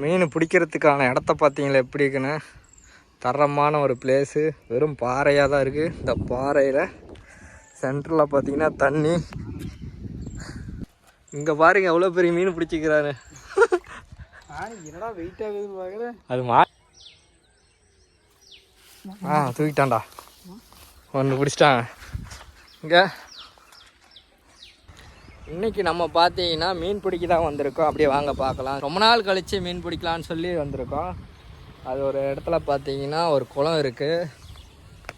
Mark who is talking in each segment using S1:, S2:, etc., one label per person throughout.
S1: மீன் பிடிக்கிறதுக்கான இடத்த பார்த்தீங்களா? எப்படி இருக்குன்னு? தரமான ஒரு பிளேஸு வெறும் பாறையாக தான் இருக்குது இந்த பாறையில் சென்டரில் பார்த்தீங்கன்னா தண்ணி. இங்கே பாருங்க எவ்வளோ பெரிய மீன் பிடிச்சிக்கிறாரு.
S2: என்னடா வெயிட் ஆகுது பார்க்குறேன்
S1: அது மா ஆ தூக்கிட்டான்டா. ஒன்று பிடிச்சிட்டான். இங்கே இன்னைக்கு நம்ம பார்த்தீங்கன்னா மீன் பிடிக்க தான் வந்திருக்கோம். அப்படியே வாங்க பார்க்கலாம். ரொம்ப நாள் கழித்து மீன் பிடிக்கலான்னு சொல்லி வந்திருக்கோம். அது ஒரு இடத்துல பார்த்தீங்கன்னா ஒரு குளம் இருக்குது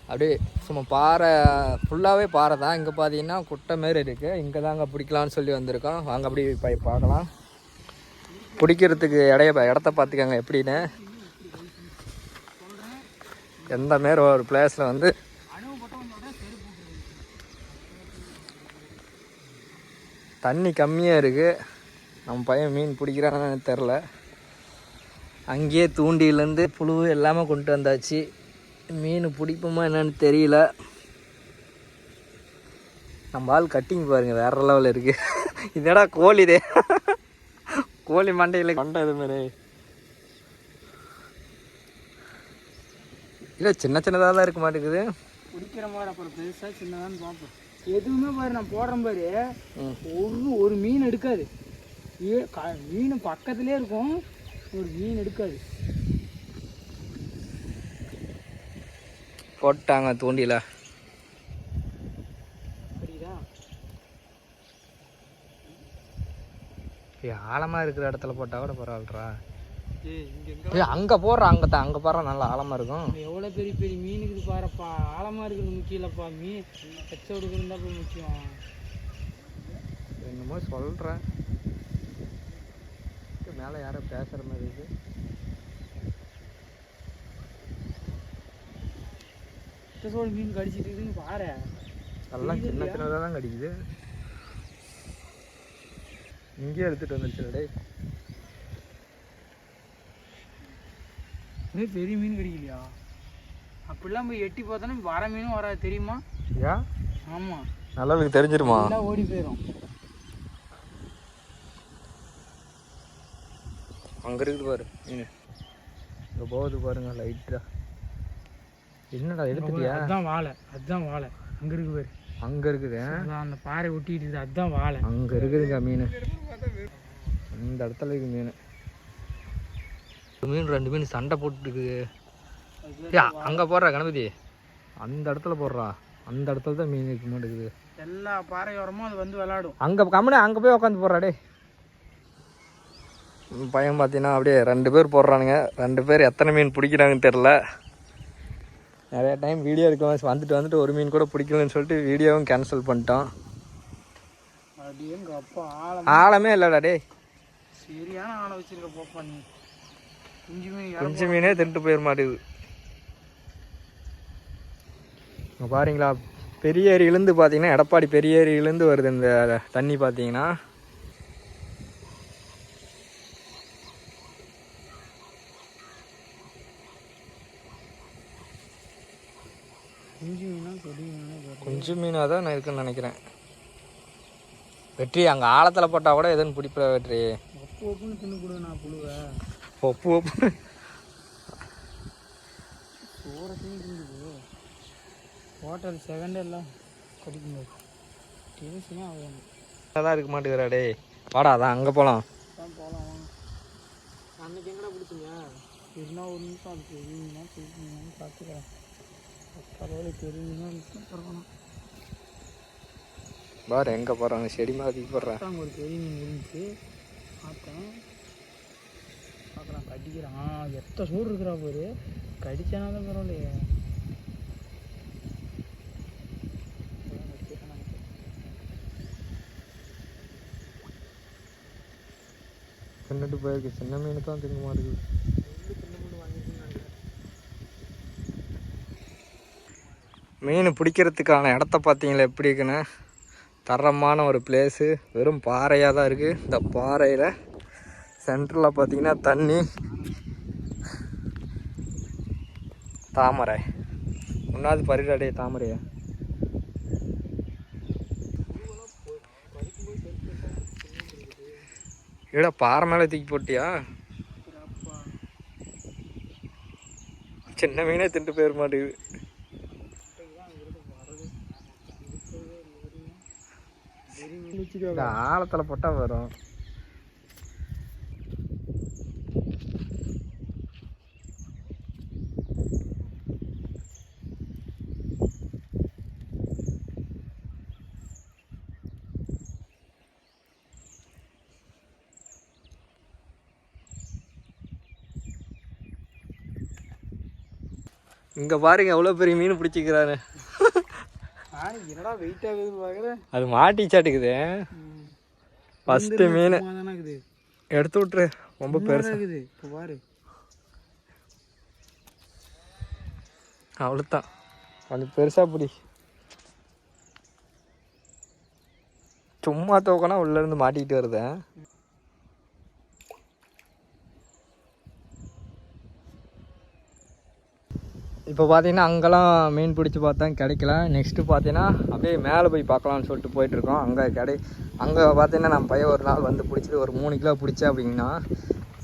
S1: அப்படியே சும்மா பாறை ஃபுல்லாகவே பாறை தான். இங்கே பார்த்தீங்கன்னா குட்டை மாரி இருக்குது இங்கே தாங்க பிடிக்கலான்னு சொல்லி வந்திருக்கோம். வாங்க அப்படி போய் பார்க்கலாம். பிடிக்கிறதுக்கு இடைய இடத்த பார்த்துக்கோங்க எப்படின்னு. எந்த மாரி ஒரு பிளேஸில் வந்து தண்ணி கம்மியாக இருக்குது நம்ம பையன் மீன் பிடிக்கிறான்னு தெரில அங்கேயே தூண்டிலேருந்து புழு எல்லாமே கொண்டு வந்தாச்சு. மீன் பிடிப்போமா என்னன்னு தெரியல. நம்ம ஆள் கட்டிங் பாருங்க வேற லெவலில் இருக்கு. இதடா கோழிதே கோழி மண்டையில் மண்டை இது மாதிரி. இல்லை சின்ன சின்னதாக தான் இருக்க மாட்டேங்குது.
S2: பிடிக்கிற மாதிரி அப்புறம் பெருசாக சின்னதான்னு பார்ப்போம். எதுவுமே பாரு நான் போடுறேன் பாரு. ஒரு ஒரு மீன் எடுக்காது. மீன் பக்கத்துலேயே இருக்கும் ஒரு மீன் எடுக்காது.
S1: போட்டாங்க தூண்டில. ஆழமாக இருக்கிற இடத்துல போட்டால் கூட பரவாயில்லரா ஏய் அங்கே போடுற அங்கே தான் அங்கே போடுற நல்லா ஆழமாக இருக்கும்.
S2: எவ்வளோ பெரிய பெரிய மீன் இருக்குது பாருப்பா ஆழமாக இருக்கிறது முக்கியம் இல்லைப்பா மீன் எச்ச கொடுக்குறது தான் முக்கியம்.
S1: என்னமோ சொல்கிறேன் மேலே யாரோ பேசுகிற மாதிரி இருக்கு.
S2: சோடு மீன் கடிச்சிட்டு இருக்குன்னு பாரு.
S1: எல்லாம் சின்ன சின்னதாக தான் கிடைக்குது. இங்கேயே எடுத்துகிட்டு வந்துருச்சு டேய்.
S2: இதே பெரிய மீன் கிடைக்கலையா? அப்படிலாம் போய் எட்டி பார்த்தோன்னா வர மீனும் வராது தெரியுமா?
S1: ஏன்
S2: ஆமாம்
S1: நல்லவளுக்கு தெரிஞ்சிருமா?
S2: ஓடி போயிடும்
S1: அங்கே இருக்குது பாரு மீன் இங்கே போகுது பாருங்க லைட்டாக என்னடா எடுத்துட்டியா?
S2: அதுதான் வாழை அதுதான் வாழை. அங்கே இருக்கு பாரு.
S1: அங்கே இருக்குது.
S2: அந்த பாறை ஒட்டிட்டு இருக்குது அதுதான் வாழை.
S1: அங்கே இருக்குதுங்க மீன். இந்த இடத்துல இருக்கு மீன். மீன் ரெண்டு மீன் சண்டை போட்டுருக்குது ஏ அங்கே போடுறா கணபதி. அந்த இடத்துல போடுறா. அந்த இடத்துல தான் மீன் இருக்க மாட்டேங்குது.
S2: எல்லா பாறையோரமும் அது வந்து விளாடும்.
S1: அங்கே கம்முனு அங்கே போய் உட்காந்து போடுறா டே பையன் பார்த்தீங்கன்னா அப்படியே ரெண்டு பேர் போடுறானுங்க. ரெண்டு பேர் எத்தனை மீன் பிடிக்கிறாங்கன்னு தெரில நிறைய டைம் வீடியோ எடுக்கலாம் வந்துட்டு வந்துட்டு ஒரு மீன் கூட பிடிக்கலன்னு சொல்லிட்டு வீடியோவும் கேன்சல் பண்ணிட்டோம்.
S2: ஆழம்
S1: இல்லைடா டே
S2: சரியான ஆழம் வச்சிருக்க போப்பா நீ. குஞ்சு மீன்
S1: திருட்டு போயிட மாட்டேங்குது. இங்க பாருங்களா பெரிய ஏரியிலேருந்து பார்த்தீங்கன்னா எடப்பாடி பெரிய ஏரியிலேருந்து வருது இந்த தண்ணி பார்த்தீங்கன்னா
S2: குஞ்சு
S1: மீனாக தான் நான் இருக்குன்னு நினைக்கிறேன். வெற்றி அங்கே ஆழத்தில் போட்டால் கூட எதுவும் பிடிப்பல வெற்றி.
S2: ஒப்பு புழுவை
S1: ஒப்பு
S2: தின்னு ஹோட்டல் செகண்ட் எல்லாம் கடிக்கும் டேஸ்ட்னா ஆகும்
S1: தான் இருக்க மாட்டேங்கிறா டேய். வாடா அதான் அங்கே போகலாம்
S2: போகலாம் அன்னைக்கு எங்கடா பிடிச்சிங்க இருந்தால் ஒரு நிமிஷம் அது தெரியுங்கன்னா தெரியுங்கன்னு பார்த்துக்கிறேன் பரவாயில்ல தெரியுங்கன்னா பரவாயில்ல
S1: பாரு எங்கே போகிறாங்க செடி மாதிரி போடுறேன்
S2: அங்கே ஒரு பெரிய மீன் இருந்துச்சு. பார்த்தேன். பார்க்கலாம். கடிக்கிறான் எத்தனை சோறு சூடு இருக்கிறா பாரு. கடிச்சானா தான் பரவாயில்லையே.
S1: தின்னுட்டு போயிருக்கு. சின்ன மீன் தான் திங்க மாட்டேங்குது மீன் பிடிக்கிறதுக்கான இடத்த பார்த்தீங்களா? எப்படி இருக்குன்னு? தரமான ஒரு பிளேஸு வெறும் பாறையாக தான் இருக்குது இந்த பாறையில் சென்டரில் பார்த்தீங்கன்னா தண்ணி தாமரை. ஒன்றாவது பரிடாடே தாமரையா? ஏடா பாறை மேலே தூக்கி போட்டியா? சின்ன மீனே திண்டு போயிட மாட்டேங்குது. ஆழத்தில் போட்டால் வரும். இங்கே பாருங்க எவ்வளோ பெரிய மீன் பிடிச்சிக்கிறாரு
S2: என்னடா வெயிட் ஆகுதுன்னு பார்க்குறேன்
S1: அது மாட்டிச்சாட்டுக்குது ஃபஸ்ட்டு மீன். எடுத்து விட்ரு ரொம்ப பெருசு.
S2: இருக்குது? இப்போ பாரு.
S1: அவ்வளோதான் கொஞ்சம் பெருசாக பிடி. சும்மா தூக்கினா உள்ளேருந்து மாட்டிக்கிட்டு வருது. இப்போ பார்த்தீங்கன்னா அங்கெல்லாம் மீன் பிடிச்சி பார்த்தேன் கிடைக்கல. நெக்ஸ்ட்டு பார்த்தீங்கன்னா அப்படியே மேலே போய் பார்க்கலாம்னு சொல்லிட்டு போயிட்டுருக்கோம். அங்கே கிடை அங்கே பார்த்தீங்கன்னா நம்ம பையன் ஒரு நாள் வந்து பிடிச்சது ஒரு மூணு கிலோ பிடிச்சேன் அப்படின்னா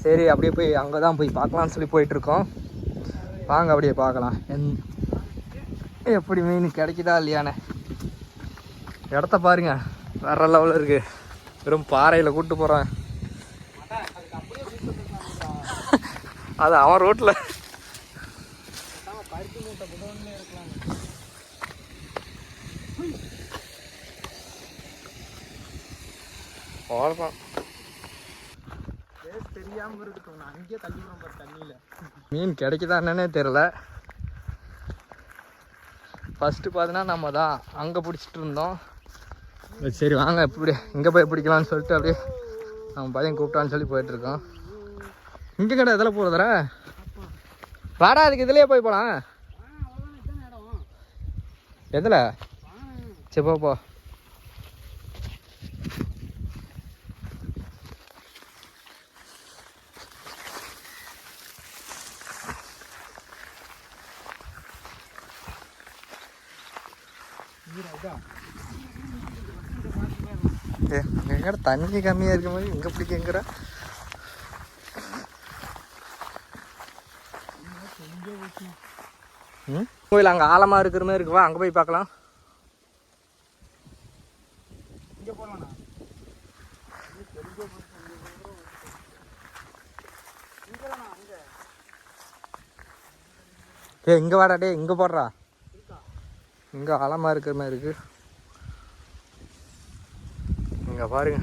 S1: சரி அப்படியே போய் அங்கே தான் போய் பார்க்கலாம்னு சொல்லி போயிட்டுருக்கோம். வாங்க அப்படியே பார்க்கலாம். என் எப்படி மீன் கிடைக்குதா இல்லையானே? இடத்த பாருங்க. வேற லெவலில் இருக்குது வெறும் பாறையில் கூப்பிட்டு போகிறேன் அது அவன் ரோட்டில் அவ்வளோதான்
S2: தெரியாமல் இருக்கட்டும் நான் அங்கேயே பாரு தண்ணியில்.
S1: மீன் கிடைக்குதா என்னன்னே தெரில ஃபஸ்ட்டு பார்த்தீங்கன்னா நம்ம தான் அங்கே பிடிச்சிட்டு இருந்தோம். சரி வாங்க இப்படி இங்கே போய் பிடிக்கலாம்னு சொல்லிட்டு அப்படியே நம்ம பையன் கூப்பிட்டான்னு சொல்லி போயிட்டுருக்கோம் இங்கே கடை எதில் போகிறதுரா வாடா அதுக்கு இதுலேயே போய் போகலாம் எதில்? சரி போ. எங்கட தண்ணி கம்மியாக இருக்க மாதிரி இங்கே பிடிக்கங்கிற கோயில் அங்கே ஆழமாக இருக்கிற மாதிரி இருக்குவா அங்கே போய் பார்க்கலாம். ஏ இங்கே வாடா டே இங்கே போடுறா. இங்கே ஆழமாக இருக்கிற மாதிரி இருக்கு. இங்கே பாருங்க.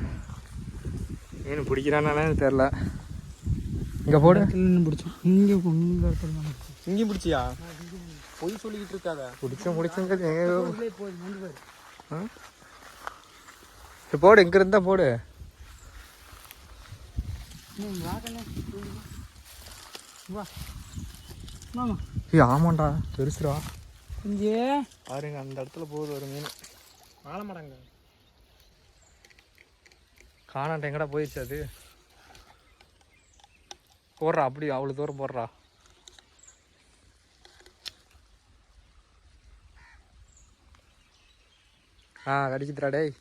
S1: மீன் பிடிக்கிறானே தெரில இங்கே போடு.
S2: பிடிச்சோம். இங்கே இங்கே
S1: இங்கேயும் பிடிச்சியா?
S2: பொய் சொல்லிக்கிட்டு இருக்காத.
S1: பிடிச்ச முடிச்சுங்க எங்கே
S2: உள்ளே போய் வந்து பாரு.
S1: சரி, போடு இங்கே இருந்தா போடு. ஆமாண்டா பெருசுடா.
S2: இங்கே.
S1: பாருங்க அந்த இடத்துல போகுது ஒரு மீன்.
S2: ஆலமரங்க
S1: காணாட்ட எங்கடா போயிடுச்சு அது? போடுறா அப்படி அவ்வளோ தூரம் போடுறா. ஆ கடிக்குதுடா டேய்.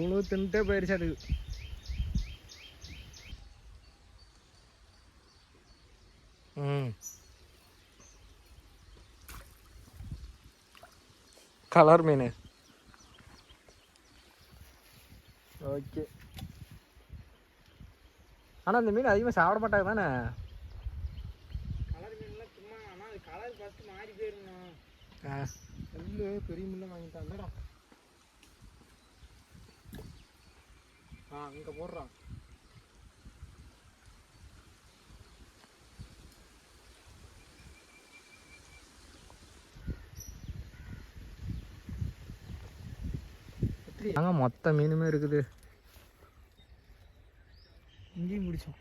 S1: புழு தின்ட்டே போயிடுச்சு அது ம் கலர் மீன் ஓகே ஆனால் இந்த மீன் அதிகமாக சாப்பிட மாட்டாங்க தானே
S2: கலர் மீன்லாம் சும்மா ஆனால் அது கலர் ஃபஸ்ட்டு மாறி இல்லை பெரிய மீன்லாம் வாங்கிட்டாங்கடா ஆ இங்கே போடுறான்
S1: அங்கே மொத்த மீனுமே இருக்குது.
S2: இங்கேயும் பிடிச்சோம்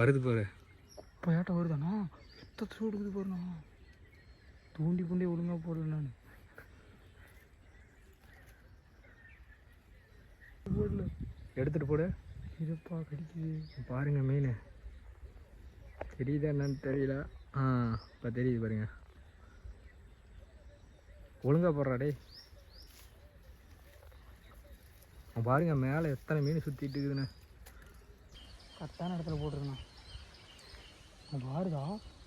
S2: வருது.
S1: பாரு.
S2: குப்பையாட்டம் வருதானா? எத்தனை சூடு இருக்குது பாருண்ணா. தூண்டி பூண்டி ஒழுங்கா போடல நான். போடல.
S1: எடுத்துட்டு போடு.
S2: இதப்பா கடிக்குது.
S1: பாருங்க மீன். தெரியுதா என்னன்னு தெரியல. ஆ இப்போ தெரியுது பாருங்க. ஒழுங்கா போடுறா டேய். அவன் பாருங்க மேலே எத்தனை மீன் சுற்றிட்டு இருக்குதுன்னு.
S2: கரெக்டான இடத்துல போட்டிருக்கண்ணா பாருதா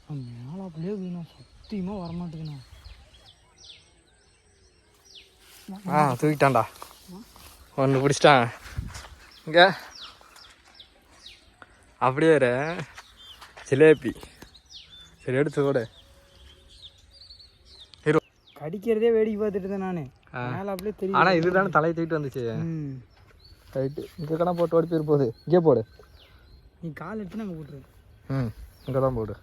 S2: அவன் மேலாப்புலேயே இருக்குதுண்ணா சத்தியமாக வரமாட்டேங்குண்ணா
S1: ஆ தூக்கிட்டான்டா. ஒன்று பிடிச்சிட்டான். இங்கே. அப்படியே இரு. ஜிலேபி. சரி எடுத்து கூட
S2: கடிக்கிறதே வேடிக்கை பார்த்துட்டு இருந்தேன் நான்.
S1: ஆ.
S2: மேலாப்புலேயே தெரியும்
S1: ஆனால் இதுதானே தலையை தூக்கிட்டு வந்துச்சு. ரைட்டு இங்கே கணா போட்டு ஓடி போயிரு போகுது. இங்கே போடு.
S2: நீ கால் எடுத்து நாங்கள் போட்டுரு
S1: ம் இங்கே தான் போடு.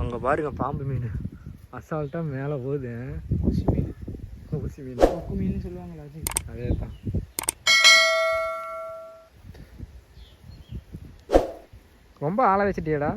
S1: அங்கே பாருங்க பாம்பு மீன். அசால்ட்டாக மேலே போகுது.
S2: ஊசி மீன்.
S1: ஊசி மீன்
S2: கொக்கு மீன் சொல்லுவாங்களா அது.
S1: அதே தான் ரொம்ப ஆள வச்சிட்டியடா.